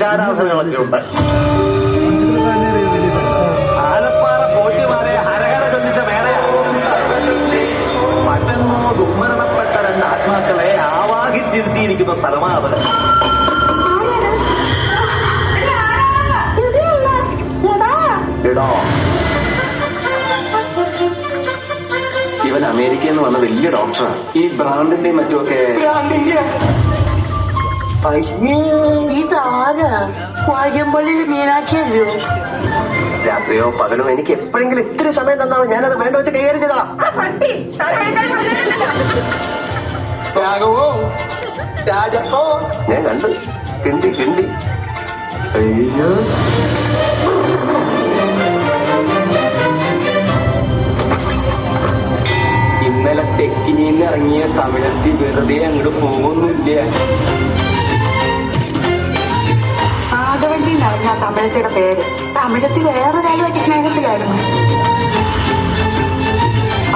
പൂജാരാധനകളൊക്കെ ഉണ്ട്. ആലപ്പാറ ഹരഹര ഇടോ ഇവൻ അമേരിക്കയിൽ നിന്ന് വന്ന വലിയ ഡോക്ടറാണ് ഈ ബ്രാൻഡിന്റെയും മറ്റുമൊക്കെ ഇതാരാ? വാര്യമ്പള്ളിയിൽ മീനാക്ഷിയല്ലോ രാത്രിയോ പകലോ എനിക്ക് എപ്പോഴെങ്കിലും ഇത്ര സമയം തന്നാവും ഞാനത് വേണ്ട വെച്ച് കൈകാര്യം ചെയ്തോളാം രാഘവോ? രാജപ്പോ? ഞാൻ കണ്ട്. കിണ്ടി കിണ്ടി. അയ്യോ. ഇന്നലെ തെക്കിനിന്ന് ഇറങ്ങിയ തമിഴത്തി വെറുതെ അങ്ങോട്ട് പോകുന്നില്ല നാഗവല്ലി എന്നായിരുന്നു ആ തമിഴത്തിയുടെ പേര്. തമിഴത്തിൽ വേറൊരാളുമായിട്ട് സ്നേഹത്തിലായിരുന്നു.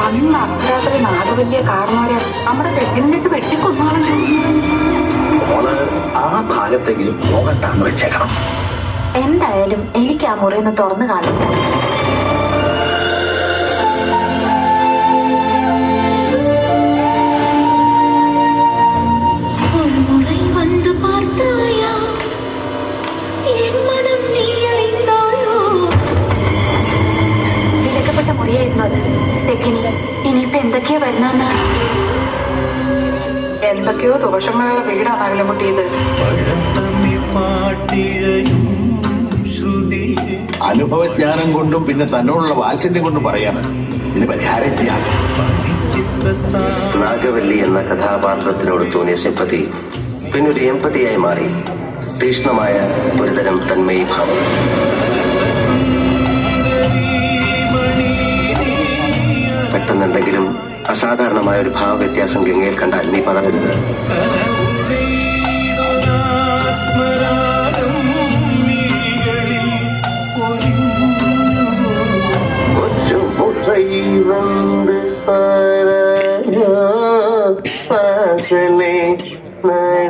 അന്ന് അർദ്ധരാത്രി മാധവല്യ കാരണവരെ നമ്മുടെ തെക്കിനിട്ട് വെട്ടിക്കൊന്നാണെങ്കിൽ മോൾ ആ ഭാഗത്തെങ്കിലും പോകട്ടാന്ന് വെച്ചേക്കണം. എന്തായാലും എനിക്ക് ആ മുറി ഒന്ന് തുറന്നു കാണും അത് തെക്കിനി ഇനിയിപ്പോ എന്തൊക്കെയാ വരുന്നെന്ന് എന്തൊക്കെയോ ദോഷങ്ങളുള്ള വീടാണ് അകലമുട്ടിയത് അനുഭവജ്ഞാനം കൊണ്ടും പിന്നെ തന്നോടുള്ള വാത്സല്യം കൊണ്ടും പറയാണ്. ഇതിന് പരിഹാരം ചെയ്യാം നാഗവല്ലി എന്ന കഥാപാത്രത്തിനോട് തോന്നിയ സിമ്പതി പിന്നൊരു എമ്പതിയായി മാറി. തീക്ഷ്ണമായ ഒരുതരം തന്മയി മാത്രം അസാധാരണമായ ഒരു ഭാവ വ്യത്യാസം ഗംഗയിൽ കണ്ടാൽ നീ പതറരുത് പരയാസനെ നയ